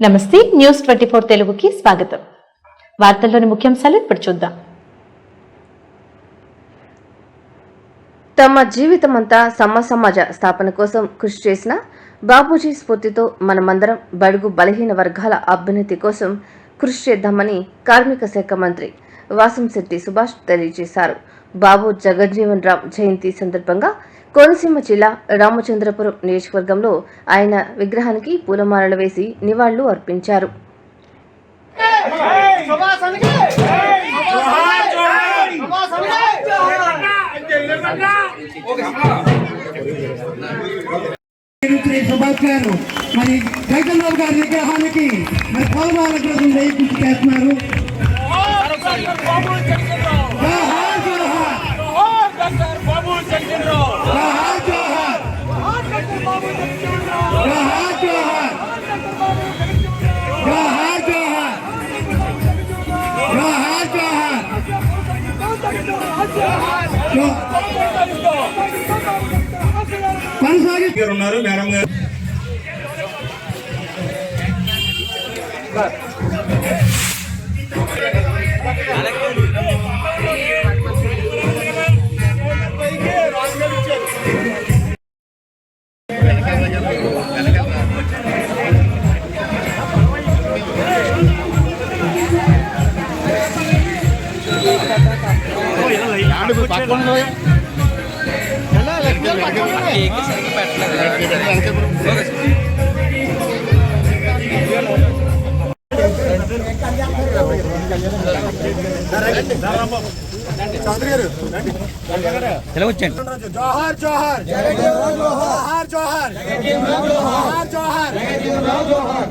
నమస్తే news twenty four తెలుగుకి స్వాగతం. వార్తల్లోని ముఖ్యాంశాలు ఇప్పుడు చూద్దాం. తమ జీవితమంతా సమ సమాజ స్థాపన కోసం కృషి చేసిన బాబూజీ స్ఫూర్తితో మనమందరం బడుగు బలహీన వర్గాల అభ్యున్నతి కోసం కృషి చేద్దామని కార్మిక శాఖ మంత్రి వాసంశెట్టి సుభాష్ తెలియజేశారు. బాబు జగజ్జీవన్ రామ్ జయంతి సందర్భంగా కోనసీమ జిల్లా రామచంద్రపురం నియోజకవర్గంలో ఆయన విగ్రహానికి పూలమాలలు వేసి నివాళులు అర్పించారు. మరి గారి విగ్రహానికి మరి పూలమాల కోసం వేయి కృషి చేస్తున్నారు ఉన్నారు మేడం గారు जोहर जोहर जोहर जोहर जोहर जोहर जोहर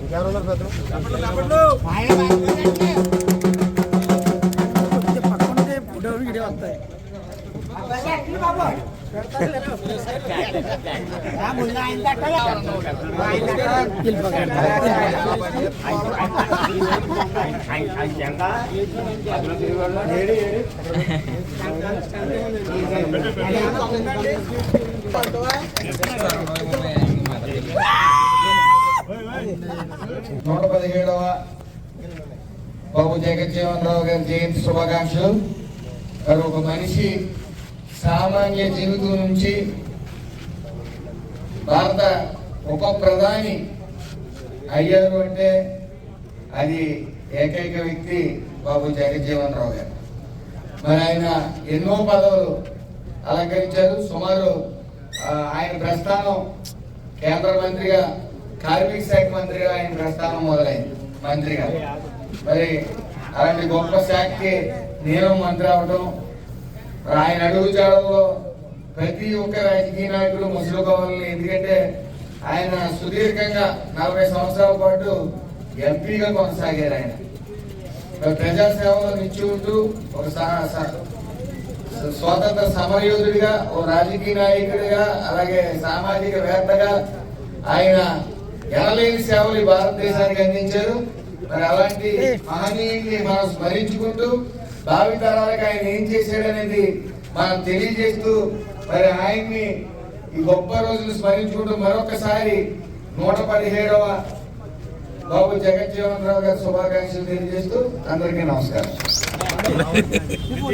ఇంకెవరున్నారు పెద్ద ఆయన నూట పదిహేడవ బాబు జగజ్జీవన్ రావు గారి జయంతి శుభాకాంక్షలు. మరి ఒక మనిషి సామాన్య జీవితం నుంచి భారత ఉప ప్రధాని అయ్యారు అంటే అది ఏకైక వ్యక్తి బాబు జగజ్జీవన్ రావు గారు. మరి ఆయన ఎన్నో పదవులు అలంకరించారు. సుమారు ఆయన ప్రస్థానం కేంద్ర మంత్రిగా కార్మిక శాఖ మంత్రిగా ఆయన ప్రస్థానం మొదలైంది. మంత్రిగా. మరి అలాంటి గొప్ప శాఖకి నేను మంత్రి అవడం ఆయన అడుగు జాడల్లో ప్రతి ఒక్క రాజకీయ నాయకుడు ముసలుకోవాలని ఎందుకంటే ఆయన సుదీర్ఘంగా నలభై సంవత్సరాల పాటు ఎంపీగా కొనసాగారు ఆయన. ప్రజాసేవలో నిలిచి ఉంటూ ఒక సా- సా- స్వాతంత్ర సమరయోధుడిగా ఓ రాజకీయ నాయకుడిగా అలాగే సామాజిక వేత్తగా ఆయన ఎనలేని సేవలు ఈ భారతదేశానికి అందించారు. మరి అలాంటి మహనీయుని మనం స్మరించుకుంటూ భావితరాలకు ఆయన ఏం చేశాడనేది మనం తెలియజేస్తూ మరి ఆయన్ని ఈ గొప్ప రోజులు స్మరించుకుంటూ మరొకసారి నూట పదిహేడవ బాబు జగజ్జీవన్ రావు గారు శుభాకాంక్షలు తెలియజేస్తూ అందరికీ నమస్కారం.